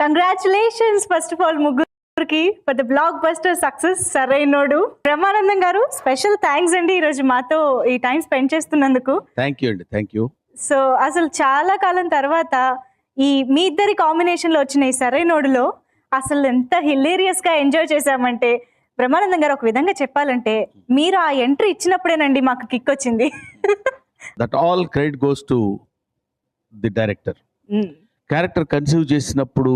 Congratulations first of all ముగ్గురికి for the blockbuster success Sarrainodu. Brahmanandam garu special thanks అండి ఈరోజు మాతో ఈ టైం స్పెండ్ చేస్తున్నందుకు. థ్యాంక్ యూ అండి థ్యాంక్ యూ సో అసలు చాలా కాలం తర్వాత ఈ మీ ఇద్దరి కాంబినేషన్లో వచ్చిన ఈ సరైనోడులో అసలు ఎంత హిలేరియస్గా ఎంజాయ్ చేశామంటే బ్రహ్మానందం గారు ఒక విధంగా చెప్పాలంటే మీరు ఆ ఎంట్రీ ఇచ్చినప్పుడేనండి మాకు కిక్ వచ్చింది. That all credit goes to the director character conceive చేసినప్పుడు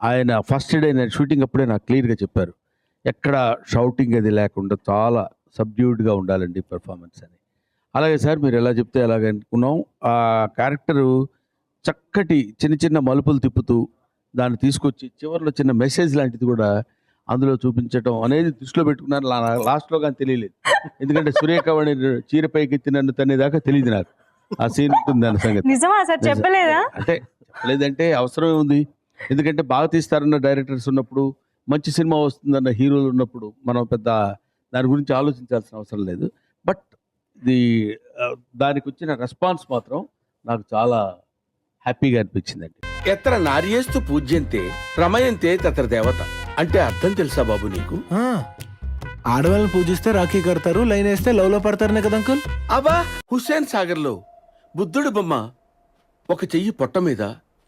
ఆయన ఫస్ట్ డే నేను షూటింగ్ అప్పుడే నాకు క్లియర్గా చెప్పారు. ఎక్కడ షౌటింగ్ అది లేకుండా చాలా సబ్డ్యూడ్గా ఉండాలండి పెర్ఫార్మెన్స్ అని. అలాగే సార్ మీరు ఎలా చెప్తే అలాగ అనుకున్నాం. ఆ క్యారెక్టరు చక్కటి చిన్న చిన్న మలుపులు తిప్పుతూ దాన్ని తీసుకొచ్చి చివరిలో చిన్న మెసేజ్ లాంటిది కూడా అందులో చూపించడం అనేది దృష్టిలో పెట్టుకున్నాను లా- లాస్ట్లో కానీ తెలియలేదు. ఎందుకంటే సురేఖవాణి చీరపైకి ఎత్తి నన్ను తనేదాకా తెలియదు నాకు. ఆ సీన్ ఉంటుంది దాని సంగతి. నిజమా సార్? చెప్పలేదా? అంటే చెప్పలేదంటే అవసరం ఉంది. ఎందుకంటే బాగా తీస్తారన్న డైరెక్టర్స్ ఉన్నప్పుడు మంచి సినిమా వస్తుందన్న హీరోలు ఉన్నప్పుడు మనం పెద్ద దాని గురించి ఆలోచించాల్సిన అవసరం లేదు. బట్ ది దానికి వచ్చిన రెస్పాన్స్ మాత్రం నాకు చాలా హ్యాపీగా అనిపించిందండి. ఎత్ర నార్యేస్తు పూజ్యంతే రమయంతే తత్ర దేవత. అంటే అర్థం తెలుసా బాబు నీకు? ఆ, ఆడవాళ్ళని పూజిస్తే రాఖీ కడతారు లైన్ వేస్తే లవ్లో పడతారనే కదా అంకుల్? అబా హుస్సేన్ సాగర్లో బుద్ధుడు బొమ్మ ఒక చెయ్యి పొట్ట మీద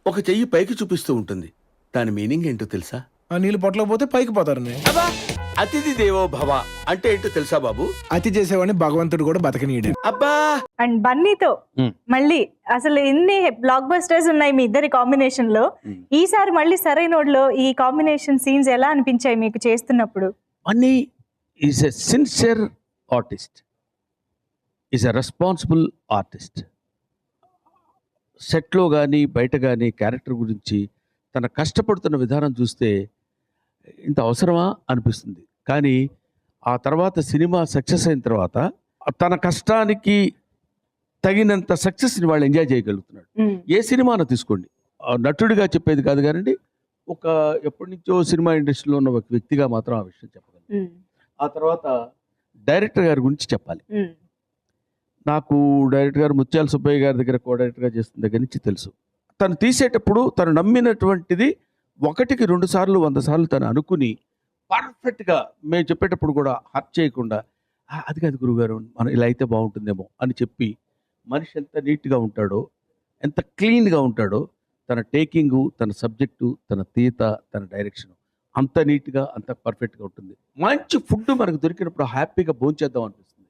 ఒక చెయ్యి పైకి చూపిస్తూ ఉంటుంది. దాని మీనింగ్ ఏంటో తెలుసా? ఆ నీళ్ళు పొట్టలో పోతే పైకి పోతారని. అబా అతిథి దేవో భవ అంటే ఏంటో తెలుసా బాబు? అతి చేసేవాడిని భగవంతుడు కూడా బతకనీయడు. అబ్బా! అండ్ బన్నీతో Hmm. మళ్ళీ అసలు ఎన్ని బ్లాక్ బస్టర్స్ ఉన్నాయి మీ ఇద్దరి కాంబినేషన్లో? Hmm. ఈసారి మళ్ళీ సరైనోడ్లో ఈ కాంబినేషన్ సీన్స్ ఎలా అనిపించాయి మీకు చేస్తున్నప్పుడు? Mani is a sincere artist is a responsible artist సెట్లో కానీ బయట కానీ క్యారెక్టర్ గురించి తన కష్టపడుతున్న విధానం చూస్తే ఇంత అవసరమా అనిపిస్తుంది కానీ ఆ తర్వాత సినిమా సక్సెస్ అయిన తర్వాత తన కష్టానికి తగినంత సక్సెస్ని వాళ్ళు ఎంజాయ్ చేయగలుగుతున్నాడు. ఏ సినిమాను తీసుకోండి నటుడిగా చెప్పేది కాదు కానీ ఒక ఎప్పటి నుంచో సినిమా ఇండస్ట్రీలో ఉన్న ఒక వ్యక్తిగా మాత్రం ఆ విషయం చెప్పగలను. ఆ తర్వాత డైరెక్టర్ గారి గురించి చెప్పాలి. నాకు డైరెక్టర్ గారు ముత్యాల సుబ్బయ్య గారి దగ్గర కో డైరెక్టర్గా చేస్తున్న దగ్గర నుంచి తెలుసు తను తీసేటప్పుడు తను నమ్మినటువంటిది ఒకటికి రెండు సార్లు వంద సార్లు తను అనుకుని పర్ఫెక్ట్గా మేము చెప్పేటప్పుడు కూడా హర్ట్ చేయకుండా అది కాదు గురుగారు మనం ఇలా అయితే బాగుంటుందేమో అని చెప్పి మనిషి ఎంత నీట్గా ఉంటాడో ఎంత క్లీన్గా ఉంటాడో తన టేకింగు తన సబ్జెక్టు తన తీత తన డైరెక్షన్ అంత నీట్గా అంత పర్ఫెక్ట్గా ఉంటుంది. మంచి ఫుడ్ మనకు దొరికినప్పుడు హ్యాపీగా భోంచేద్దాం అనిపిస్తుంది.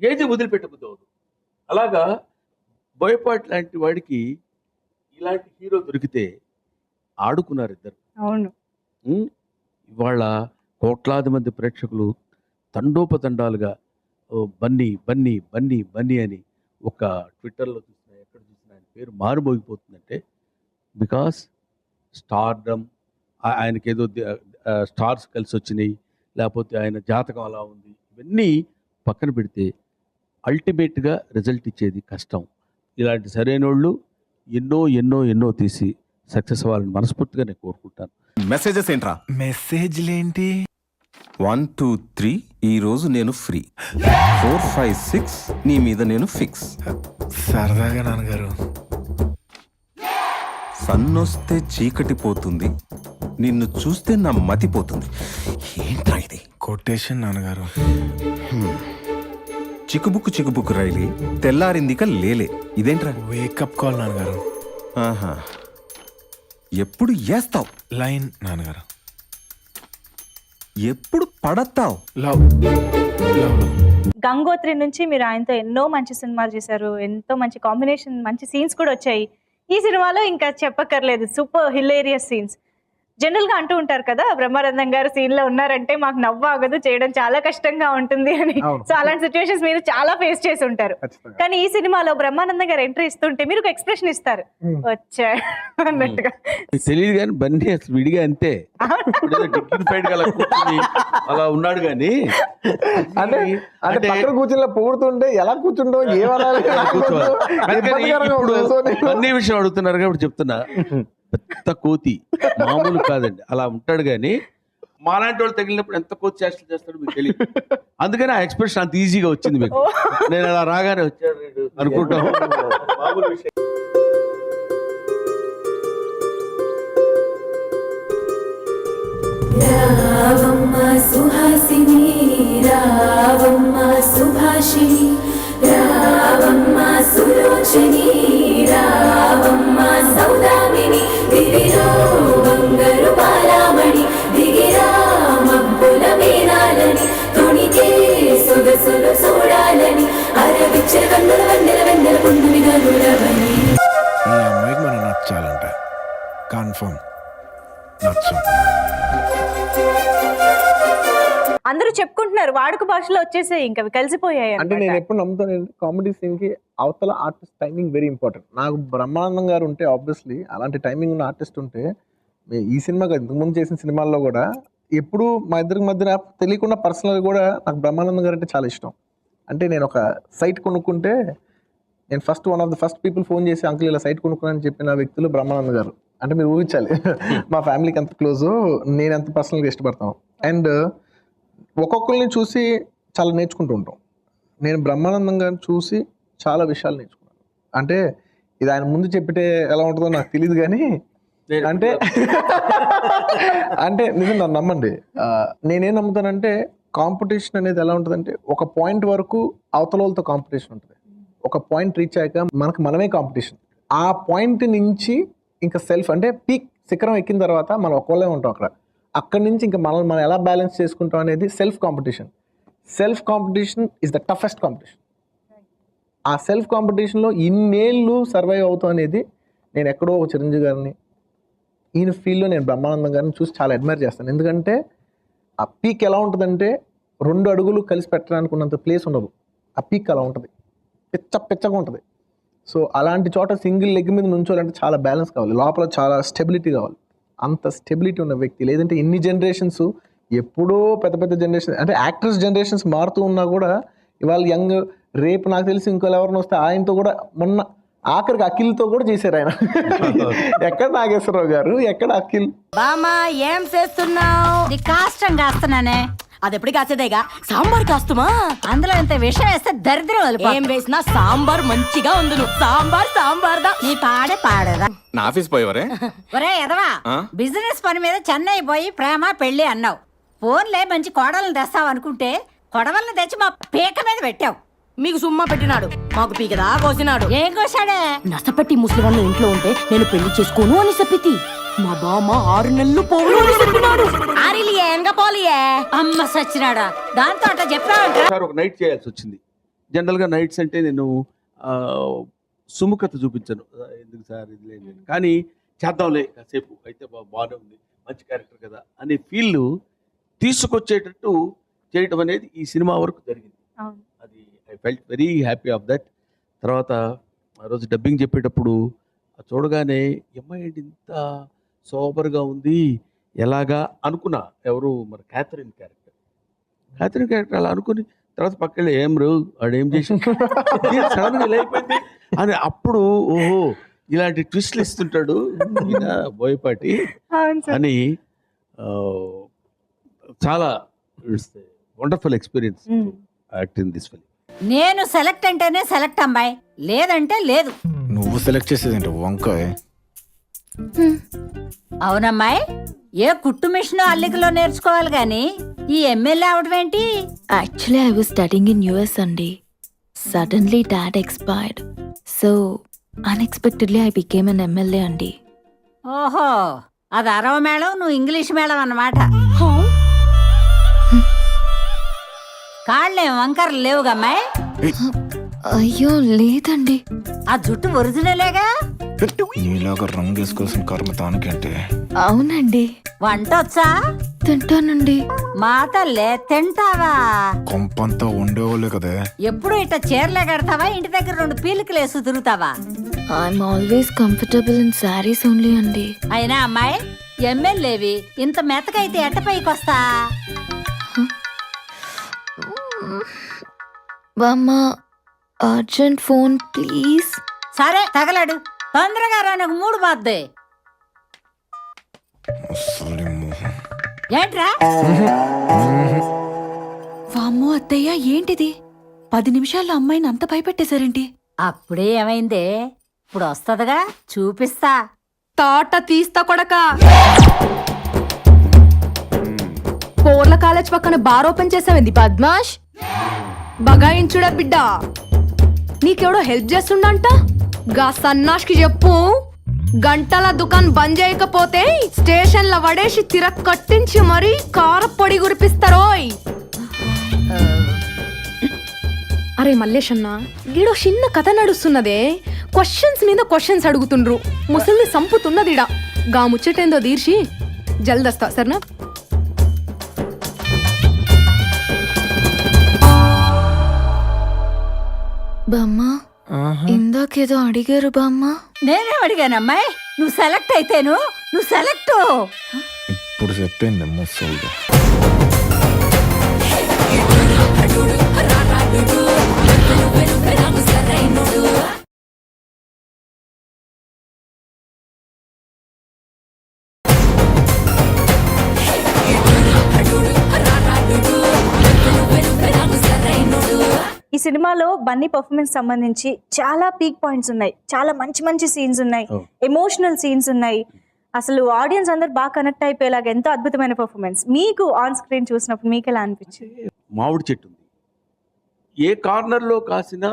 ఏది వదిలిపెట్టబుద్ది అవదు అలాగా బోయపాటి లాంటి వాడికి ఇలాంటి హీరో దొరికితే ఆడుకున్నారు ఇద్దరు. అవును? ఇవాళ కోట్లాది మంది ప్రేక్షకులు తండోపతండాలుగా బన్నీ బన్నీ బన్నీ బన్నీ అని ఒక ట్విట్టర్లో చూసినా ఎక్కడ చూసినా ఆయన పేరు మారుమోగిపోతుందంటే బికాస్ స్టార్డమ్ ఆయనకి ఏదో స్టార్స్ కలిసి వచ్చినాయి లేకపోతే ఆయన జాతకం అలా ఉంది. ఇవన్నీ పక్కన పెడితే అల్టిమేట్గా రిజల్ట్ ఇచ్చేది కష్టం. ఇలాంటి సరైనోళ్ళు ఎన్నో ఎన్నో ఎన్నో తీసి సక్సెస్ అవ్వాలని మనస్ఫూర్తిగా నేను కోరుకుంటాను. మెసేజెస్ ఏంట్రా? మెసేజ్లేంటి వన్ టూ త్రీ ఈ రోజు నేను ఫ్రీ ఫోర్ ఫైవ్ సిక్స్ నీ మీద నేను ఫిక్స్ సరదాగా నాన్నగారు. సన్నొస్తే చీకటి పోతుంది నిన్ను చూస్తే నా మతి పోతుంది. ఏంట్రా ఇది? కొటేషన్ నాన్నగారు. చిక్కుబుక్కు చిక్కుబుక్కు రైలి తెల్లారిందిక లేలే. ఇదేంట్రా? వేకప్ కాల్ నాన్నగారు. ఆహా. ఎప్పుడు వేస్తావు లైన్ నాన్నగారు. ఎప్పుడు పడతావు? Love love. లవ్. గంగోత్రి నుంచి మీరు ఆయనతో ఎన్నో మంచి సినిమాలు చేశారు ఎంతో మంచి కాంబినేషన్ మంచి సీన్స్ కూడా వచ్చాయి. ఈ సినిమాలో ఇంకా చెప్పక్కర్లేదు సూపర్ హిలేరియస్ సీన్స్. జనరల్గా అంటూ ఉంటారు కదా బ్రహ్మానందం గారు సీన్లో ఉన్నారంటే మాకు నవ్వు ఆగదు చేయడం చాలా కష్టంగా ఉంటుంది అని. సో అలాంటి సిచ్యువేషన్స్ మీరు చాలా ఫేస్ చేసి ఉంటారు. కానీ ఈ సినిమాలో బ్రహ్మానందం గారు ఎంట్రీ ఇస్తుంటే మీరు ఒక ఎక్స్ప్రెషన్ ఇస్తారు. వచ్చా అన్నట్టుగా. తెలియదు కానీ బన్నీ అసలు విడిగా అంతే. అలా ఉన్నాడు కానీ. అంటే అంటే పక్కన కూర్చుని పొగుడుతుంటే ఎలా కూర్చుండో ఏమనాలి? కూర్చోవాలి. అందుకని ఇబ్బందికరంగా ఇప్పుడు ఉంటుంది. సో నేను- అన్ని విషయం అడుగుతున్నారు కాబట్టి చెప్తున్నా. పెద్ద కోతి. మామూలు కాదండి. అలా ఉంటాడు కానీ మాలాంటి వాళ్ళు తగిలినప్పుడు ఎంత కోచ్ చేష్టలు చేస్తాడో మీకు తెలియదు అందుకని ఆ ఎక్స్ప్రెషన్ అంత ఈజీగా వచ్చింది మీకు. నేను అలా రాగానే వచ్చాడు అనుకుంటాం. రావమ్మ సుహాసిని రావమ్మ సుభాషిణి రావమ్మ సులోచని అరవిచ్చ కన్నుల వెన్నెల వెన్నెల పుండుని గనులవని ఈ అమ్మాయికి మనం నచ్చాలంట కన్ఫర్మ్. నచ్చం. అందరూ చెప్పుకుంటున్నారు వాడుక భాషలో వచ్చేసి ఇంకా అవి కలిసిపోయాయి అంటే నేను. ఎప్పుడు నమ్ముతాను కామెడీ సీన్కి అవతల ఆర్టిస్ట్ టైమింగ్ వెరీ ఇంపార్టెంట్ నాకు బ్రహ్మానందం గారు ఉంటే ఆబ్వియస్లీ అలాంటి టైమింగ్ ఉన్న ఆర్టిస్ట్ ఉంటే ఈ సినిమా కాదు, ఇంతకుముందు చేసిన సినిమాల్లో కూడా ఎప్పుడు మా ఇద్దరికి మధ్యన తెలియకుండా పర్సనల్ కూడా నాకు బ్రహ్మానందం గారు అంటే చాలా ఇష్టం. అంటే నేను ఒక సైట్ కొనుక్కుంటే నేను first one of the first people phone చేసి అంకుల్ ఇలా సైట్ కొనుక్కున్నానని చెప్పిన వ్యక్తులు బ్రహ్మానందం గారు. అంటే మీరు ఊహించాలి. మా ఫ్యామిలీకి ఎంత క్లోజ్ నేను ఎంత పర్సనల్గా ఇష్టపడతాను. అండ్ ఒక్కొక్కరిని చూసి చాలా నేర్చుకుంటూ ఉంటాం. నేను బ్రహ్మానందం గారిని చూసి చాలా విషయాలు నేర్చుకున్నాను. అంటే ఇది ఆయన ముందు చెప్పితే ఎలా ఉంటుందో నాకు తెలియదు కానీ అంటే అంటే నిజం నన్ను నమ్మండి నేనేం నమ్ముతానంటే కాంపిటీషన్ అనేది ఎలా ఉంటుందంటే ఒక పాయింట్ వరకు అవతల వాళ్ళతో కాంపిటీషన్ ఉంటుంది. ఒక పాయింట్ రీచ్ అయ్యాక మనకు మనమే కాంపిటీషన్. ఆ పాయింట్ నుంచి ఇంకా సెల్ఫ్ అంటే పీక్ శిఖరం ఎక్కిన తర్వాత మనం ఒక్కళ్ళే ఉంటాం అక్కడ. అక్కడి నుంచి ఇంకా మనల్ని మనం ఎలా బ్యాలెన్స్ చేసుకుంటాం అనేది self competition. Self competition is the toughest competition ఆ సెల్ఫ్ కాంపిటీషన్లో ఇన్నేళ్ళు సర్వైవ్ అవుతాం అనేది నేను ఎక్కడో ఒక చిరంజీవి గారిని ఈయన ఫీల్డ్లో నేను బ్రహ్మానందం గారిని చూసి చాలా అడ్మైర్ చేస్తాను. ఎందుకంటే ఆ పీక్ ఎలా ఉంటుందంటే రెండు అడుగులు కలిసి పెట్టడానికి ఉన్నంత ప్లేస్ ఉండదు. ఆ పీక్ అలా ఉంటుంది. పిచ్చ పిచ్చగా ఉంటుంది. సో అలాంటి చోట సింగిల్ లెగ్ మీద నుంచోవాలంటే చాలా బ్యాలెన్స్ కావాలి. లోపల చాలా స్టెబిలిటీ కావాలి. అంత స్టెబిలిటీ ఉన్న వ్యక్తి లేదంటే ఎన్ని జనరేషన్స్ ఎప్పుడో పెద్ద పెద్ద జనరేషన్ అంటే యాక్టర్స్ జనరేషన్స్ మారుతూ ఉన్నా కూడా ఇవాళ యంగ్ రేపు నాకు తెలిసి ఇంకోళ్ళు ఎవరిని వస్తే ఆయనతో కూడా మొన్న ఆఖరికి అఖిల్తో కూడా చేశారు ఆయన. ఎక్కడ నాగేశ్వరరావు గారు? ఎక్కడ అఖిల్? బామా ఏం చేస్తున్నావు? నీ కాష్టం కాస్తున్నానే. అది ఎప్పుడు కాసేదేగా? సాంబార్ కాస్తుమా? అందులో ఇంత విషయం వేస్తే దరిద్రం ఏం వేసినా సాంబార్ మంచిగా ఉంది నువ్వు సాంబార్ సాంబార్ దా నీ పాడే పాడరా నా ఆఫీస్ పోయేవరే? ఒరే ఎదవా? బిజినెస్ పని మీద చెన్నై పోయి ప్రేమ పెళ్ళి అన్నావు. ఫోన్లే మంచి కోడలను తెస్తావు అనుకుంటే కొడవల్ని తెచ్చి మా పీక మీద పెట్టావు. మీకు సుమ్మా పెట్టినాడు. మాకు పీకదా కోసినాడు. ఏం కోసాడే నసపెట్టి ముసలి వాళ్ళు ఇంట్లో ఉంటే నేను పెళ్ళి చేసుకోను అని చెప్పితి. మా బామ్మ ఆరు నెలలు పోవులు అని చెప్పినాడు. ఆరిలియే ఎంగ పోలియే అమ్మ సచ్చినాడా? దాంతో అట్లా చెప్పావంట సార్ ఒక నైట్ చేయాల్సి వచ్చింది. జనరల్గా నైట్స్ అంటే నేను సుముఖత చూపించను. ఎందుకు సార్ ఇది లేదు. కానీ చేద్దాంలే కాసేపు. అయితే బాగానే ఉంది. మంచి క్యారెక్టర్ కదా అనే ఫీల్ తీసుకొచ్చేటట్టు చేయటం అనేది ఈ సినిమా వరకు జరిగింది. I felt very happy of that తర్వాత ఆ రోజు డబ్బింగ్ చెప్పేటప్పుడు చూడగానే "ఈ అమ్మాయి ఏంటి ఇంత సోబర్గా ఉంది? ఎలాగా? అనుకున్నా. ఎవరు? మరి క్యాథరిన్ క్యారెక్టర్ క్యాథరిన్ క్యారెక్టర్ అలా అనుకుని తర్వాత పక్కన ఏం రో? వాడు ఏం చేసి సడన్గా ఇలా అయిపోయింది? అని అప్పుడు ఓహో ఇలాంటి ట్విస్ట్లు ఇస్తుంటాడు బోయపాటి అని చాలా wonderful experience um. Acting this film నేను సెలెక్ట్ అంటేనే సెలెక్ట్ అమ్మాయి లేదంటే లేదు నువ్వు సెలెక్ట్ చేసేది వంకాయ అవునమ్మాయి ఏ కుట్టు మిషన్ అల్లికలో నేర్చుకోవాలి గాని ఈ ఎమ్మెల్యే అవడం ఏంటి Actually, I was studying in US Sunday. Suddenly, dad expired. So, unexpectedly, I became an MLA Andy. ఓహో అది అరవ మేళం నువ్వు ఇంగ్లీష్ మేళం అన్నమాట కాళ్ళేం వంకరలు లేవుగమ్మాయి అయ్యో లేదండి. ఆ జుట్టు ఒరిజినలేగా నీలాగా రంగు వేసుకోవాల్సిన కర్మ తానుకంటే అవునండి. వంట వచ్చా తింటానండి. మా తల్లే తింటావా? కొంపంతా ఉండేవాళ్ళే కదే. ఎప్పుడు ఇట్ట చీరలే కడతావా? ఇంటి దగ్గర రెండు పీలికలు వేసి తిరుగుతావా? I'm always comfortable in saris only అండి. అయినా అమ్మాయి ఎమ్మెల్యేవి ఇంత మెతకైతే ఎట్ట పైకొస్తా? బామ్మ అర్జెంట్ ఫోన్ ప్లీజ్. సరే తగలడు. తొందరగా రా నాకు మూడు బాద్దే. ఏంట్రా? వామ్మో అత్తయ్య ఏంటిది? పది నిమిషాల్లో అమ్మాయిని అంత భయపెట్టేశారేంటి? అప్పుడే ఏమైందే? ఇప్పుడు వస్తదిగా? చూపిస్తా. తాట తీస్తా కొడక. పోర్ల కాలేజ్ పక్కన బార్ ఓపెన్ చేసావింది పద్మాష్? బగాయించుడా బిడ్డ? నీకెవడో హెల్ప్ చేస్తుండంట? గా సన్నాష్కి చెప్పు. గంటల దుకాన్ బంద్ చేయకపోతే స్టేషన్ల వడేసి తిర కట్టించి మరీ కార పొడి గురిపిస్తారోయ్ అరే మల్లేష్ అన్న గీడో చిన్న కథ నడుస్తున్నదే. క్వశ్చన్స్ మీద క్వశ్చన్స్ అడుగుతుండ్రు. ముసలిని సంపుతున్నదిడా. గా ముచ్చటేందో తీర్చి జల్దస్తా సరేనా? బామ్మ ఇందాకేదో అడిగారు బామ్మ. నేనే అడిగాను అమ్మాయి నువ్వు సెలెక్ట్ అయితేను నువ్వు సెలెక్ట్ ఇప్పుడు అయింది ముసలిగా సినిమాలో బన్నీ పర్ఫార్మెన్స్ సంబంధించి చాలా పీక్ పాయింట్స్ ఉన్నాయి. చాలా మంచి మంచి సీన్స్ ఉన్నాయి. ఎమోషనల్ సీన్స్ ఉన్నాయి. అసలు ఆడియన్స్ అందరు బాగా కనెక్ట్ అయిపోయేలాగా ఎంతో అద్భుతమైన పర్ఫార్మెన్స్. మీకు ఆన్ స్క్రీన్ చూసినప్పుడు మీకు ఎలా అనిపించింది? మామిడి చెట్టు ఉంది. ఏ కార్నర్లో కాసినా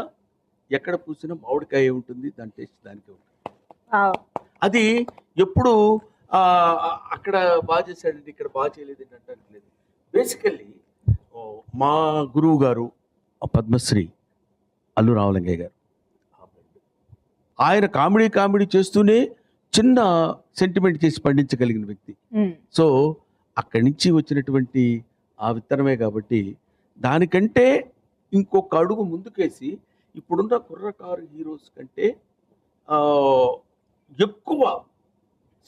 ఎక్కడ పూసినా మామిడికాయ ఉంటుంది. దాని టేస్ట్ దానికే ఉంటుంది. అది ఎప్పుడు అక్కడ బాగా చేశాడండి ఇక్కడ బాగా చేయలేదండి అంటానికి లేదు బేసికల్లీ మా గురువు గారు పద్మశ్రీ అల్లు రామలింగయ్య గారు. ఆయన కామెడీ కామెడీ చేస్తూనే చిన్న సెంటిమెంట్ చేసి పండించగలిగిన వ్యక్తి. సో అక్కడి నుంచి వచ్చినటువంటి ఆ విత్తనమే కాబట్టి దానికంటే ఇంకొక అడుగు ముందుకేసి ఇప్పుడున్న కుర్రకారు హీరోస్ కంటే ఎక్కువ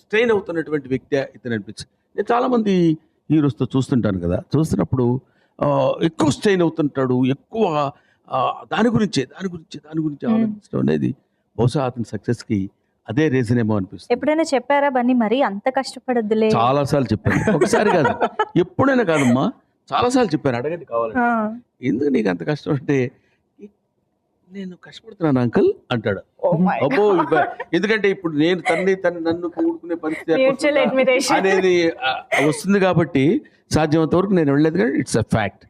స్ట్రెయిన్ అవుతున్నటువంటి వ్యక్తి ఇతను అనిపించింది. నేను చాలామంది హీరోస్తో చూస్తుంటాను కదా. చూస్తున్నప్పుడు ఎక్కువ స్ట్రెయిన్ అవుతుంటాడు ఎక్కువ దాని గురించే దాని గురించే దాని గురించి. ఆలోచించడం అనేది బహుశా అతని సక్సెస్కి అదే రీజన్ ఏమో అనిపిస్తుంది. ఎప్పుడైనా చెప్పారా బన్నీ? మరీ అంత కష్టపడొద్దులే. చాలా సార్లు చెప్పాను. ఒకసారి కాదు ఎప్పుడైనా కాదమ్మా చాలా సార్లు చెప్పాను అడగండి కావాలి ఎందుకు నీకు అంత కష్టం అంటే నేను కష్టపడుతున్నాను అంకుల్ అంటాడు. Oh అబ్బో ఎందుకంటే ఇప్పుడు నేను తన్ని తను నన్ను కూడుకునే పరిస్థితి. అనేది వస్తుంది కాబట్టి సాధ్యమంత వరకు నేను వెళ్ళలేదు కానీ ఇట్స్ అ ఫ్యాక్ట్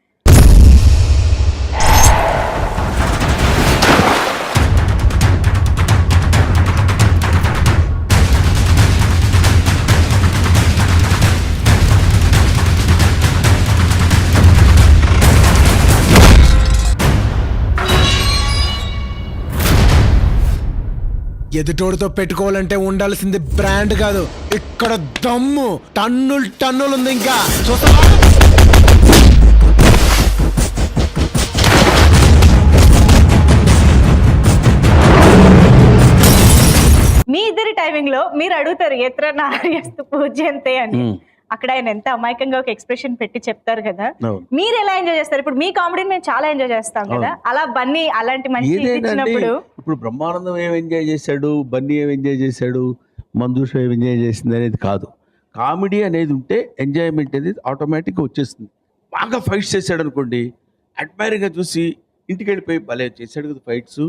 ఎదుటోడితో పెట్టుకోవాలంటే ఉండాల్సింది బ్రాండ్ కాదు. ఇక్కడ దమ్ము. టన్నులు టన్నులు ఉంది ఇంకా. చూస్తావా? మీ ఇద్దరి టైమింగ్లో మీరు అడుగుతారు ఎత్ర నార్యస్తు పూజ్యంతే అని. అక్కడ ఆయన ఎంత అమాయకంగా ఒక ఎక్స్ప్రెషన్ పెట్టి చెప్తారు కదా. మీరు ఎలా ఎంజాయ్ చేస్తారు? ఇప్పుడు మీ కామెడీని మేము చాలా ఎంజాయ్ చేస్తాం కదా. అలా బన్నీ అలాంటి మంచి ఇచ్చినప్పుడు ఇప్పుడు బ్రహ్మానందం ఏం ఎంజాయ్ చేశాడు? బన్నీ ఏం ఎంజాయ్ చేశాడు? మంజూష ఏం ఎంజాయ్ చేసింది అనేది కాదు. కామెడీ అనేది ఉంటే ఎంజాయ్మెంట్ అనేది ఆటోమేటిక్గా వచ్చేస్తుంది. బాగా ఫైట్స్ చేశాడు అనుకోండి అడ్మైరింగ్గా చూసి ఇంటికి వెళ్ళిపోయి భలే చేశాడు కదా ఫైట్స్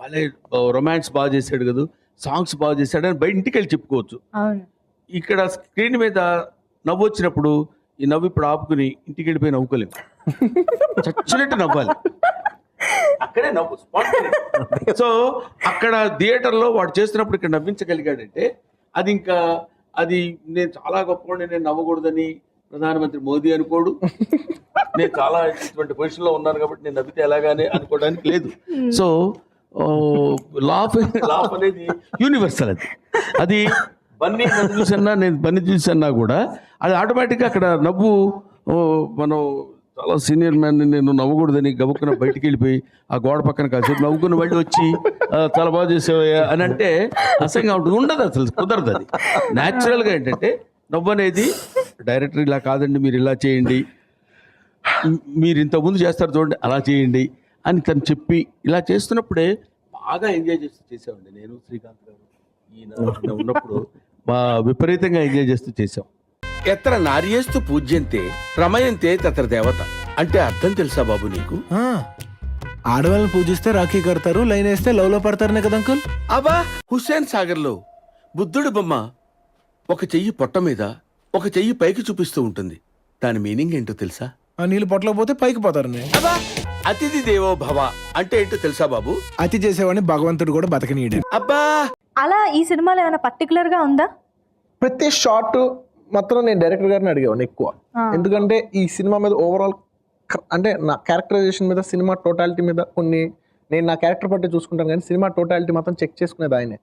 భలే రొమాన్స్ బాగా చేశాడు కదా. సాంగ్స్ బాగా చేశాడు అని బయట ఇంటికి వెళ్ళి చెప్పుకోవచ్చు. ఇక్కడ స్క్రీన్ మీద నవ్వు వచ్చినప్పుడు ఈ నవ్వు ఇప్పుడు ఆపుకుని ఇంటికి వెళ్ళిపోయి నవ్వుకోలేము. చచ్చినట్టు నవ్వాలి. అక్కడే నవ్వు. సో అక్కడ థియేటర్లో వాడు చేస్తున్నప్పుడు ఇక్కడ నవ్వించగలిగాడంటే అది ఇంకా అది నేను చాలా గొప్పవాడిని నేను నవ్వకూడదని ప్రధానమంత్రి మోదీ అనుకోడు. నేను చాలా ఇటువంటి పొజిషన్లో ఉన్నాను కాబట్టి నేను నవ్వితే ఎలాగానే అనుకోవడానికి లేదు. సో లాఫ్ లాఫ్ అనేది యూనివర్సల్ అది. అది బన్నీ చూసన్నా నేను బన్నీ చూసన్నా కూడా అది ఆటోమేటిక్గా అక్కడ నవ్వు మనం చాలా సీనియర్ మ్యాన్ నేను నవ్వకూడదని గబుక్కున బయటికి వెళ్ళిపోయి ఆ గోడ పక్కన కాసేపు నవ్వుకుని మళ్ళీ వచ్చి చాలా బాగా చేసేవయ్యా అని అంటే అసహ్యంగా ఉంటుంది. ఉండదు అసలు కుదరదు అది. న్యాచురల్గా ఏంటంటే నవ్వు అనేది డైరెక్టర్ ఇలా కాదండి మీరు ఇలా చేయండి. మీరు ఇంతకుముందు చేస్తారు చూడండి అలా చేయండి అని తను చెప్పి ఇలా చేస్తున్నప్పుడే బాగా ఎంజాయ్ చేస్తూ చేసామండి నేను శ్రీకాంత్ గారు. ఈయన ఉన్నప్పుడు బాగా విపరీతంగా ఎంజాయ్ చేస్తూ చేసాం ఎత్ర నార్యేస్తు పూజ్యంతే రమయంతే తత్ర దేవత. అంటే అర్థం తెలుసా బాబు నీకు? ఆ, ఆడవాళ్ళని పూజిస్తే రాఖీ కడతారు లైన్ వేస్తే లవ్లో పడతారనే కదా అంకుల్? అబ్బా హుస్సేన్ సాగర్లో బుద్ధుడి బొమ్మ ఒక చెయ్యి పొట్ట మీద ఒక చెయ్యి పైకి చూపిస్తూ ఉంటుంది. దాని మీనింగ్ ఏంటో తెలుసా? ఆ నీళ్ళు పొట్టలో పోతే పైకి పోతారని. అబ్బా అతిథి దేవో భవ అంటే ఏంటో తెలుసా బాబు? అతి చేసేవాడిని భగవంతుడు కూడా బతకనీయడు. అబ్బా! అలా ఈ సినిమాలో ఏమైనా పర్టికులర్గా ఉందా? ప్రతి షాట్ మాత్రం నేను డైరెక్టర్ గారిని అడిగేవాడిని ఎక్కువ. ఎందుకంటే ఈ సినిమా మీద ఓవరాల్ అంటే నా క్యారెక్టరైజేషన్ మీద సినిమా టోటాలిటీ మీద కొన్ని నేను నా క్యారెక్టర్ బట్టి చూసుకుంటాను కానీ సినిమా టోటాలిటీ మాత్రం చెక్ చేసుకునేది ఆయనే.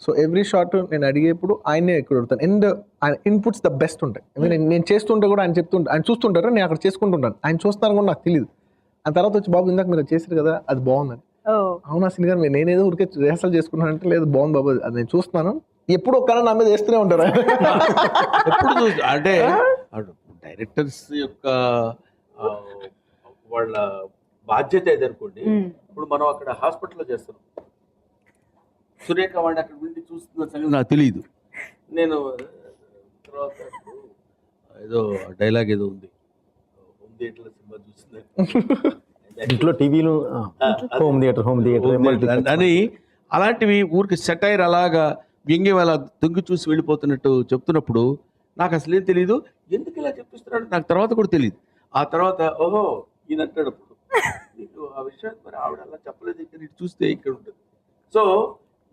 సో ఎవ్రీ షాట్ నేను అడిగేప్పుడు ఆయనే ఎక్కువ అడుగుతాను. అండ్ ఆయన ఇన్పుట్స్ ద బెస్ట్ ఉంటాయి. నేను- నేను చేస్తుంటే కూడా ఆయన చెప్తుంటా ఆయన చూస్తుంటారు నేను అక్కడ చేసుకుంటుంటాను. ఆయన చూస్తాను కూడా నాకు తెలియదు ఆ తర్వాత వచ్చి బాబు ఇందాక మీరు చేశారు కదా అది బాగుందని. అవునా సిని గారు మీరు నేనేదో ఊరికే రిహర్సల్ చేసుకున్నాను అంటే లేదు బాగుంది బాబు అది నేను చూస్తున్నాను. ఎప్పుడు ఒక్కరా నా మీద వేస్తూనే ఉంటారు ఎప్పుడు చూసి అంటే డైరెక్టర్స్ యొక్క వాళ్ళ బాధ్యత ఏదనుకోండి. ఇప్పుడు మనం అక్కడ హాస్పిటల్లో చేస్తున్నాం. సురేఖ వాడిని అక్కడ ఉండి చూస్తున్న సంగతి నాకు తెలియదు నేను తర్వాత ఏదో డైలాగ్ ఏదో ఉంది. హోమ్ థియేటర్లో సినిమా చూస్తుంది ఇంట్లో టీవీలు హోమ్ థియేటర్ హోమ్ థియేటర్ అని అలాంటివి ఊరికి సెటైర్ అలాగా వ్యంగ్యం అలా తొంగి చూసి వెళ్ళిపోతున్నట్టు చెప్తున్నప్పుడు నాకు అసలు ఏం తెలియదు ఎందుకు ఇలా చెప్పిస్తున్నాడు? నాకు తర్వాత కూడా తెలియదు ఆ తర్వాత ఓహో ఈయన అంటాడు అప్పుడు. నీకు ఆ విషయం మరి ఆవిడ అలా చెప్పలేదు ఇక్కడ చూస్తే ఇక్కడ ఉంటుంది. సో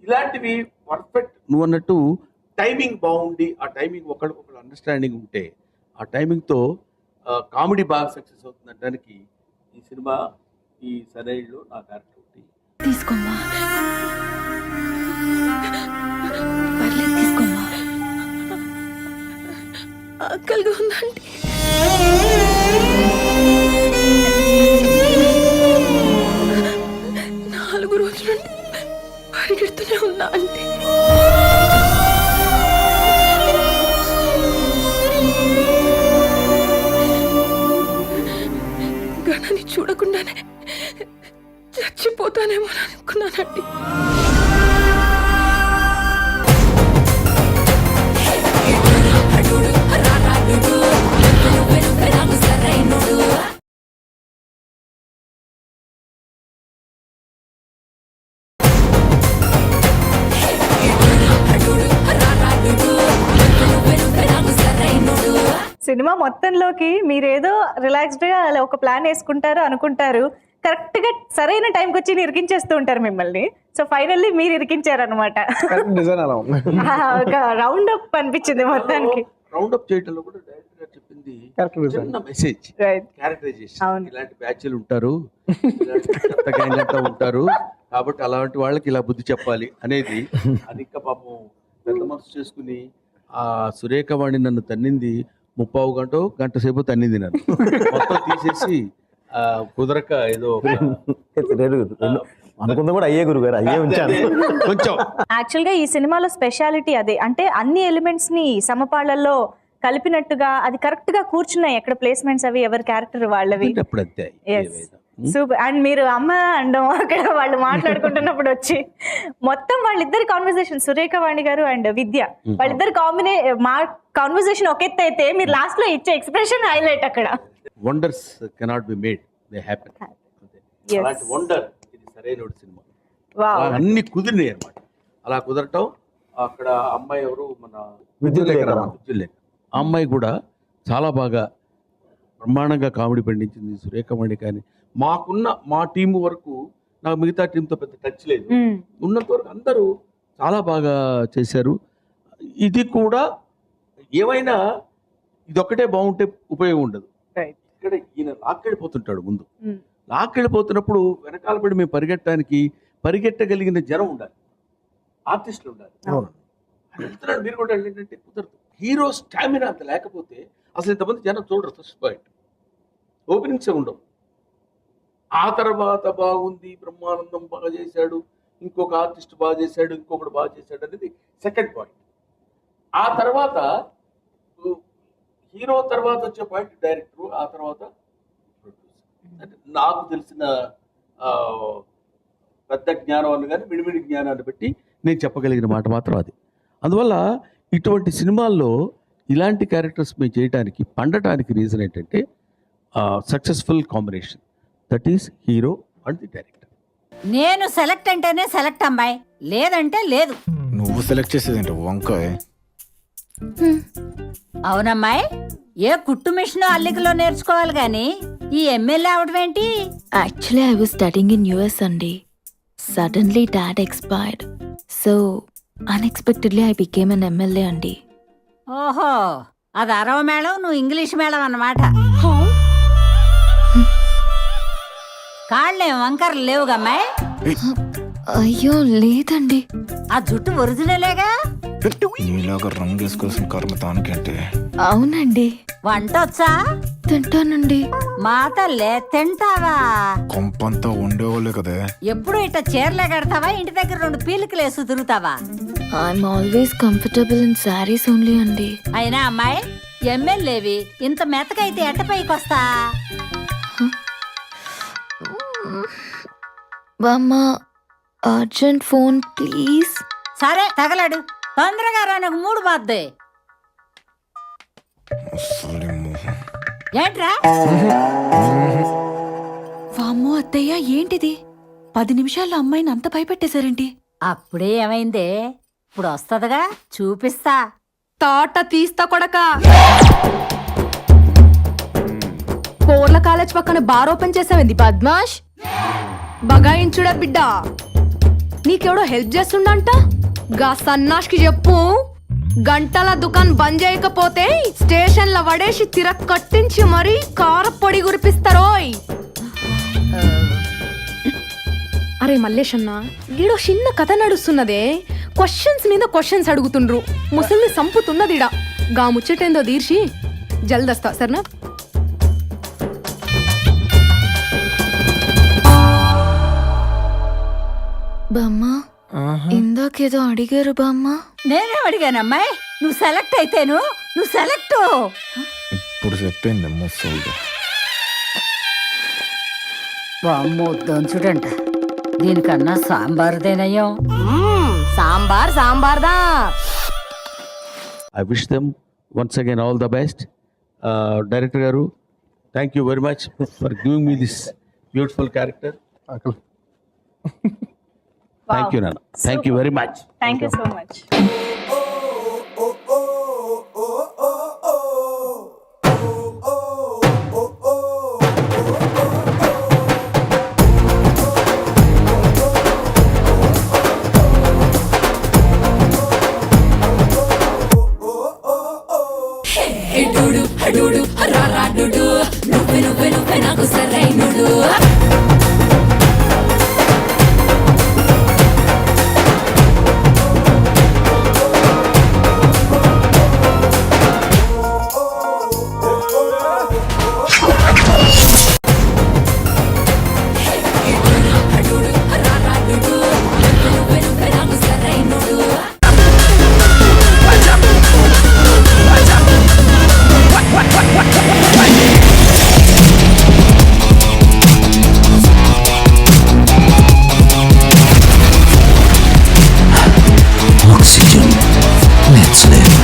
ఇలాంటివి పర్ఫెక్ట్ నువ్వు అన్నట్టు టైమింగ్ బాగుండి ఆ టైమింగ్ ఒకరికొకరు అండర్స్టాండింగ్ ఉంటే ఆ టైమింగ్తో కామెడీ బాగా సక్సెస్ అవుతుంది అనడానికి ఈ సినిమా ఈ సరైలో నా క్యారెక్టర్ ఒకటి. తీసుకోమ్మా. ఆకలిగా ఉందండి. సినిమా మొత్తంలోకి మీరేదో రిలాక్స్డ్గా అలా ఒక ప్లాన్ వేసుకుంటారు అనుకుంటారు. కరెక్ట్గా సరైన టైంకి వచ్చి ఇరికించేస్తూ ఉంటారు మిమ్మల్ని. సో ఫైనల్లీ మీరు ఇరికించారు అనమాట డిజైన్ అలా ఉంది. ఒక రౌండ్ అప్ అనిపించింది మొత్తానికి. రౌండ్ అప్ చేయడంలో కూడా డైరెక్టర్ గారు చెప్పింది. చిన్న మెసేజ్ రైట్ క్యారెక్టరైజేషన్. ఇలాంటి బ్యాచ్లు ఉంటారు. గ్యాంగ్ అంతా ఉంటారు. కాబట్టి అలాంటి వాళ్ళకి ఇలా బుద్ధి చెప్పాలి అనేది అది ఇంకా పాపం పెద్ద మనసు చేసుకుని ఆ సురేఖ వాణి నన్ను తన్నింది. ముప్పావు గంట గంట సేపు తన్నింది నన్ను మొత్తం తీసేసి కుదరక ఏదో అనుకుందా కూడా అయ్యే గురుగారు అయ్యే ఉంచాను కొంచెం. యాక్చువల్గా ఈ సినిమాలో స్పెషాలిటీ అదే. అంటే అన్ని ఎలిమెంట్స్ని సమపాళ్ళల్లో కలిపినట్టుగా అది కరెక్ట్గా కూర్చున్నాయి ఎక్కడ ప్లేస్మెంట్స్ అవి ఎవరి క్యారెక్టర్ వాళ్ళవి. అప్పుడు అంతే. సూపర్. అండ్ మీరు అమ్మ అండం అక్కడ వాళ్ళు మాట్లాడుకుంటున్నప్పుడు వచ్చి మొత్తం వాళ్ళిద్దరి కాన్వర్సేషన్ సురేఖ వాణి గారు అండ్ విద్య వాళ్ళిద్దరి కాంబినే మా కాన్వర్సేషన్ ఒక ఎత్తు అయితే మీరు లాస్ట్లో ఇచ్చే ఎక్స్ప్రెషన్ హైలైట్ అక్కడ wonders cannot be made they happen. అలాంటి వండర్ ఇది సరైన సినిమా. అన్ని కుదిరినాయి అనమాట అలా కుదరటం అక్కడ అమ్మాయి ఎవరు? మన విద్యులేఖ. విద్యులేఖ ఆ అమ్మాయి కూడా చాలా బాగా బ్రహ్మాండంగా కామెడీ పండించింది సురేఖమణి కానీ మాకున్న మా టీం వరకు నాకు మిగతా టీంతో పెద్ద టచ్ లేదు. ఉన్నంత వరకు అందరూ చాలా బాగా చేశారు. ఇది కూడా ఏమైనా ఇదొక్కటే బాగుంటే ఉపయోగం ఉండదు. ఇక్కడ ఈయన లాక్కెళ్ళిపోతుంటాడు ముందు. లాక్కెళ్ళిపోతున్నప్పుడు వెనకాల పడి మేము పరిగెట్టడానికి పరిగెట్టగలిగిన జనం ఉండాలి. ఆర్టిస్టులు ఉండాలి. వెళ్తున్నాడు మీరు కూడా అంటే కుదరదు. హీరో స్టామినా అంత లేకపోతే అసలు ఇంతమంది జనం చూడరు ఫస్ట్ పాయింట్ ఓపెనింగ్సే ఉండవు. ఆ తర్వాత బాగుంది బ్రహ్మానందం బాగా చేశాడు ఇంకొక ఆర్టిస్ట్ బాగా చేశాడు ఇంకొకడు బాగా చేశాడు అనేది సెకండ్ పాయింట్ ఆ తర్వాత హీరో తర్వాత వచ్చే పాయింట్ డైరెక్టర్ ఆ తర్వాత ప్రొడ్యూసర్ అంటే నాకు తెలిసిన పెద్ద జ్ఞానం అని కానీ మిడిమిడి జ్ఞానాన్ని బట్టి నేను చెప్పగలిగిన మాట మాత్రం అది. అందువల్ల ఇటువంటి సినిమాల్లో ఇలాంటి క్యారెక్టర్స్ మేము చేయడానికి పండటానికి రీజన్ ఏంటంటే successful combination that is hero and the director నేను సెలెక్ట్ అంటేనే సెలెక్ట్ అమ్మాయి లేదంటే లేదు. నువ్వు సెలెక్ట్ చేసేది వంకాయ అవునమ్మాయి ఏ కుట్టు మిషన్ అల్లికలో నేర్చుకోవాలి గాని ఈ ఎమ్మెల్యే అవడం ఏంటి? Actually I was studying in US అండి suddenly dad expired so unexpectedly I became an MLA అండి ఓహో అది అరవ మేళం నువ్వు ఇంగ్లీష్ మేళం అన్నమాట. కాళ్ళేం వంకరలు లేవుగమ్మాయి అయ్యో లేదండి. ఆ జుట్టు ఒరిజినలేగా? నీలాగా రంగు వేసుకోవాల్సిన కర్మ తానుకంటే అవునండి. వంట వచ్చా తింటానండి. మా తల్లే తింటావా? కొంపంతా ఉండేవాళ్ళే కదే. ఎప్పుడు ఇట్ట చీరలే కడతావా? ఇంటి దగ్గర రెండు పీలికలు వేసి తిరుగుతావా? I'm always comfortable in saris only అండి అయినా అమ్మాయి ఎమ్మెల్యేవి ఇంత మెత్తకైతే ఎట్ట పైకొస్తా బామ్మ అర్జెంట్ ఫోన్ ప్లీజ్ సరే తగలడు. తొందరగా రా నాకు మూడు బాద్దే. ఏంట్రా? వామ్మో అత్తయ్య ఏంటిది? పది నిమిషాల్లో అమ్మాయిని అంత భయపెట్టేశారేంటి? అప్పుడే ఏమైందే? ఇప్పుడు వస్తుందిగా చూపిస్తా. తాట తీస్తా కొడక. పోర్ల కాలేజ్ పక్కన బార్ ఓపెన్ చేసావేంది పద్మాష్? బగాయించుడా బిడ్డ. నీకెవడో హెల్ప్ చేస్తుండంట? గా సన్నాష్కి చెప్పు. గంటల దుకాణం బంద్ చేయకపోతే స్టేషన్ల వడేసి తిరక్ కట్టించి మరీ కార పొడి గురిపిస్తారోయ్. అరే మల్లేష్ అన్న ఈడో చిన్న కథ నడుస్తున్నదే. క్వశ్చన్స్ మీద క్వశ్చన్స్ అడుగుతుండ్రు. ముసలిని సంపుతున్నదిడా. గా ముచ్చటేందో తీర్చి జల్దస్తా సరేనా? బామ్మ ఇందాకేదో అడిగారు బామ్మ. నేనే అడిగానమ్మాయి? నువ్వు సెలెక్ట్ అయితేను నువ్వు సెలెక్ట్ ఇప్పుడు చెప్పింది ముసలి వామ్మో దంచుడంట దీనికన్నా సాంబారుదేనయ్యం. Sambar సాంబార్దా? I wish them once again all the best director garu thank you very much for giving me this beautiful character thank you నాన్న. Thank you very much thank you so much hey డూడు హడూడు నువ్వే నువ్వే నువ్వే నాకు